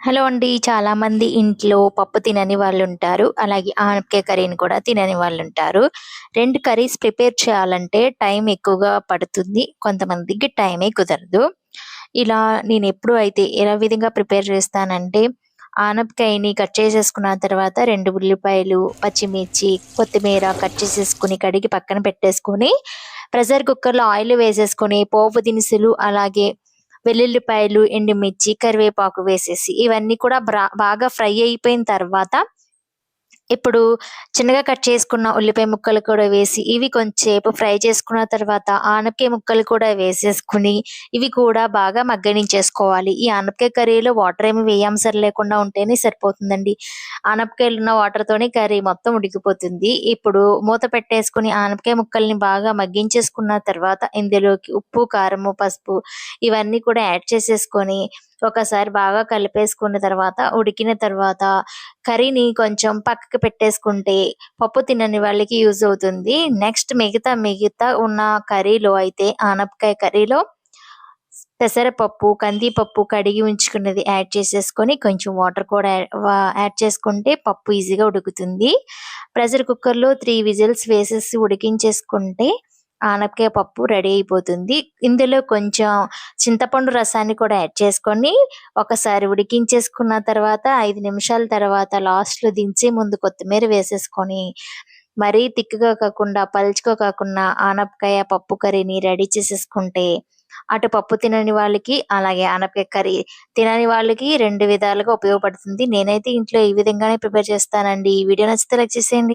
Hello అండి. చాలా మంది ఇంట్లో పప్పు తినని వాళ్ళు ఉంటారు అలాగే ఆనపకాయ కర్రీని కూడా తినని వాళ్ళు ఉంటారు రెండు కర్రీస్ ప్రిపేర్ చేయాలంటే టైం ఎక్కువగా పడుతుంది. కొంతమందికి టైమే కుదరదు. ఇలా నేను ఎప్పుడు అయితే ఎలా విధంగా ప్రిపేర్ చేస్తానంటే ఆనపకాయని కట్ చేసేసుకున్న తర్వాత రెండు ఉల్లిపాయలు పచ్చిమిర్చి కొత్తిమీర కట్ చేసేసుకుని కడిగి పక్కన పెట్టేసుకొని ప్రెషర్ కుక్కర్లో ఆయిల్ వేసేసుకొని పోపు దినుసులు అలాగే వెల్లుల్లిపాయలు ఎండుమిర్చి కరివేపాకు వేసేసి ఇవన్నీ కూడా బ్రా- బాగా ఫ్రై అయిపోయిన తర్వాత ఇప్పుడు చిన్నగా కట్ చేసుకున్న ఉల్లిపాయ ముక్కలు కూడా వేసి ఇవి కొంచెంసేపు ఫ్రై చేసుకున్న తర్వాత ఆనపకాయ ముక్కలు కూడా వేసేసుకుని ఇవి కూడా బాగా మగ్గనించేసుకోవాలి. ఈ ఆనపకాయ కర్రీలో వాటర్ ఏమి వేయంసరి లేకుండా ఉంటేనే సరిపోతుందండి. ఆనపకాయలు ఉన్న వాటర్తోనే కర్రీ మొత్తం ఉడికిపోతుంది. ఇప్పుడు మూత పెట్టేసుకుని ఆనపకాయ ముక్కల్ని బాగా మగ్గించేసుకున్న తర్వాత ఇందులోకి ఉప్పు కారము పసుపు ఇవన్నీ కూడా యాడ్ చేసేసుకొని ఒకసారి బాగా కలిపేసుకున్న తర్వాత ఉడికిన తర్వాత కర్రీని కొంచెం పక్కకి పెట్టేసుకుంటే పప్పు తినని వాళ్ళకి యూజ్ అవుతుంది. నెక్స్ట్ మిగతా మిగతా ఉన్న కర్రీలో అయితే ఆనపకాయ కర్రీలో పెసరపప్పు కందిపప్పు కడిగి ఉంచుకున్నది యాడ్ చేసేసుకొని కొంచెం వాటర్ కూడా యాడ్ చేసుకుంటే పప్పు ఈజీగా ఉడుకుతుంది. ప్రెషర్ కుక్కర్లో త్రీ విజిల్స్ వేసేసి ఉడికించేసుకుంటే ఆనపకాయ పప్పు రెడీ అయిపోతుంది. ఇందులో కొంచెం చింతపండు రసాన్ని కూడా యాడ్ చేసుకొని ఒకసారి ఉడికించేసుకున్న తర్వాత ఐదు నిమిషాల తర్వాత లాస్ట్లో ముందు కొత్తిమీర వేసేసుకొని మరీ తిక్కుగా కాకుండా పలుచుగా కాకుండా ఆనపకాయ పప్పు కర్రీని రెడీ చేసేసుకుంటే అటు పప్పు తినని వాళ్ళకి అలాగే ఆనపకాయ కర్రీ తినని వాళ్ళకి రెండు విధాలుగా ఉపయోగపడుతుంది. నేనైతే ఇంట్లో ఈ విధంగానే ప్రిపేర్ చేస్తానండి. ఈ వీడియో నచ్చితే లైక్ చేసేయండి.